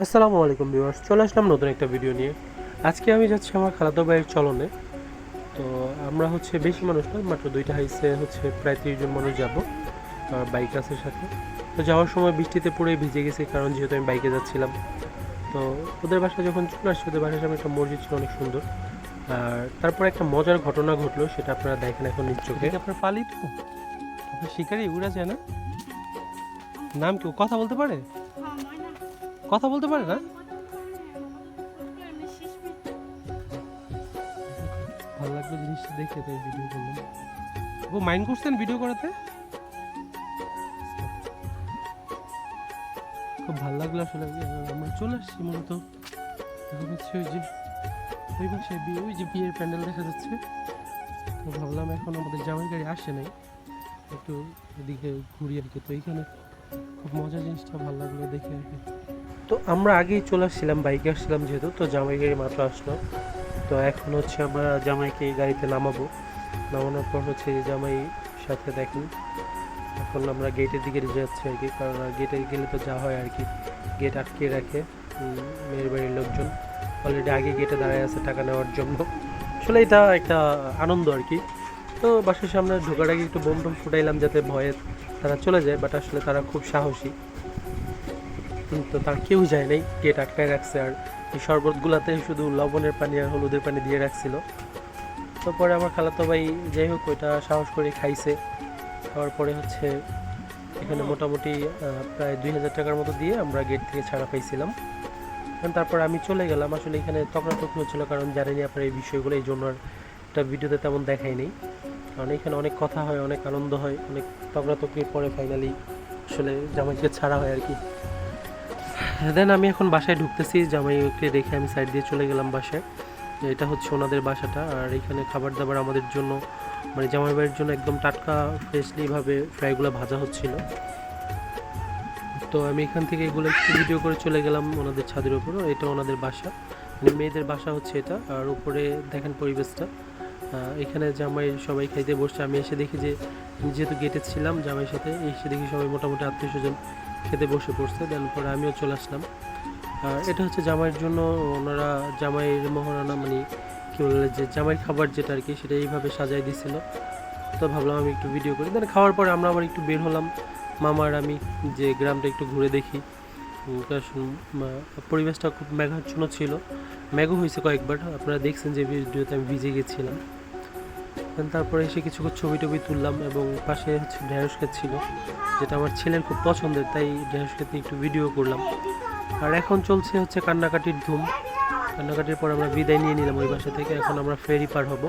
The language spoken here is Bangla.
আসসালামু আলাইকুম ভিউয়ার্স, চলে আসলাম নতুন একটা ভিডিও নিয়ে। আজকে আমি যাচ্ছি আমার খালাতো ভাইয়ের চলনে। তো আমরা হচ্ছে বেশি মানুষ না, মাত্র দুইটা হাইসে হচ্ছে প্রায় জন মানুষ যাব বাইক আছে সাথে। তো যাওয়ার সময় বৃষ্টিতে পড়ে ভিজে গেছি, কারণ যেহেতু আমি বাইকে যাচ্ছিলাম। তো ওদের বাসায় যখন চলে আসছি, ওদের বাসার সামনে একটা মসজিদ ছিল, অনেক সুন্দর। আর তারপর একটা মজার ঘটনা ঘটলো, সেটা আপনারা দেখেন এখন চোখে। আপনার পালিত আপনার শিকারি, উড়া যায় না? নাম কি ও কথা বলতে পারে? কথা বলতে পারে না? ভালো লাগল জিনিসটা দেখে তাই ভিডিও করলাম। ও মাইন্ড করছেন ভিডিও করাতে? খুব ভালো লাগল আসলে। আমরা চলে আসছি মূলত। এখন হচ্ছে ওই যে ওই পাশে বিয়ে ওই যে বিয়ের প্যান্ডেল দেখা যাচ্ছে। তো ভাবলাম এখন আমাদের জামাই গাড়ি আসে নাই। একটু এদিকে ঘুরি আর কি। তো এইখানে খুব মজার জিনিসটা ভালো লাগল দেখে আর কি। তো আমরা আগেই চলে আসছিলাম, বাইকে আসছিলাম যেহেতু, তো জামাই গাড়ি মাত্র আসলো। তো এখন হচ্ছে আমরা জামাইকে গাড়িতে নামাবো। নামানোর পর হচ্ছে জামাই সাথে দেখেন, এখন আমরা গেটের দিকে যাচ্ছি আর কি, কারণ গেটে গেলে তো যা হয় আর কি। গেট আটকে রাখে মেয়ের বাড়ির লোকজন। অলরেডি আগে গেটে দাঁড়ায় আছে টাকা নেওয়ার জন্য। আসলে এটা একটা আনন্দ আর কি। তো বাসার সামনে ঢোকার আগে একটু বোম টোম ফুটাইলাম যাতে ভয়ে তারা চলে যায় বাট আসলে তারা খুব সাহসী। হুম, তো তার কেউ যায় নাই গেট আটকায় রাখছে আর এই শরবতগুলাতে শুধু লবণের পানি আর হলুদের পানি দিয়ে রাখছিল। তো পরে আমার খালাতো ভাই যাই হোক ওইটা সাহস করে খাইছে। খাওয়ার পরে হচ্ছে এখানে মোটামুটি প্রায় দুই হাজার টাকার মতো দিয়ে আমরা গেট থেকে ছাড়া পাইছিলাম। তারপর আমি চলে গেলাম। আসলে এখানে তকরাতকরি হচ্ছিল কারণ জানেনি আপনার এই বিষয়গুলো এই জন্য আর একটা ভিডিওতে তেমন দেখাই নেই। কারণ এখানে অনেক কথা হয় অনেক আনন্দ হয় অনেক তকরাতকরির পরে ফাইনালি আসলে জামাইকে ছাড়া হয় আর কি। দেন আমি এখন বাসায় ঢুকতেছি, জামাইকে রেখে আমি সাইড দিয়ে চলে গেলাম বাসায়। এটা হচ্ছে ওনাদের বাসাটা, আর এখানে খাবার দাবার আমাদের জন্য মানে জামাই বাড়ির জন্য একদম টাটকা ফ্রেশলিভাবে ফ্রাইগুলো ভাজা হচ্ছিল। তো আমি এখান থেকে এগুলো একটু ভিডিও করে চলে গেলাম ওনাদের ছাদের উপর এটা ওনাদের বাসা। মানে মেয়েদের বাসা হচ্ছে এটা, আর উপরে দেখেন পরিবেশটা। এখানে জামাই সবাই খাইতে বসছে, আমি এসে দেখি যে যেহেতু গেটে ছিলাম জামাইয়ের সাথে, এসে দেখি সবাই মোটামুটি আত্মীয় স্বজন খেতে বসে পড়ছে দেন পরে আমিও চলে আসলাম। এটা হচ্ছে জামাইয়ের জন্য, ওনারা জামাইয়ের মহারানা মানে কী বলে, যে জামাইয়ের খাবার যেটা আর কি, সেটা এইভাবে সাজাই দিছিল। তো ভাবলাম আমি একটু ভিডিও করি। দেন খাওয়ার পরে আমরা আবার একটু বের হলাম। মামার আমি যে গ্রামটা একটু ঘুরে দেখি। পরিবেশটা খুব মেঘাচ্ছন্ন ছিল। মেঘও হয়েছে কয়েকবার। আপনারা দেখছেন যে ভিডিওতে আমি ভিজে গেছিলাম। তারপরে এসে কিছু ছবি টবি তুললাম এবং পাশে হচ্ছে ঢেঁড়স ছিল, যেটা আমার ছেলের খুব পছন্দের, তাই ঢেঁড়স একটু ভিডিও করলাম। আর এখন চলছে হচ্ছে কান্নাকাটির ধুম। কান্নাকাটির পর আমরা বিদায় নিয়ে নিলাম ওই বাসা থেকে, এখন আমরা ফেরি পার হব।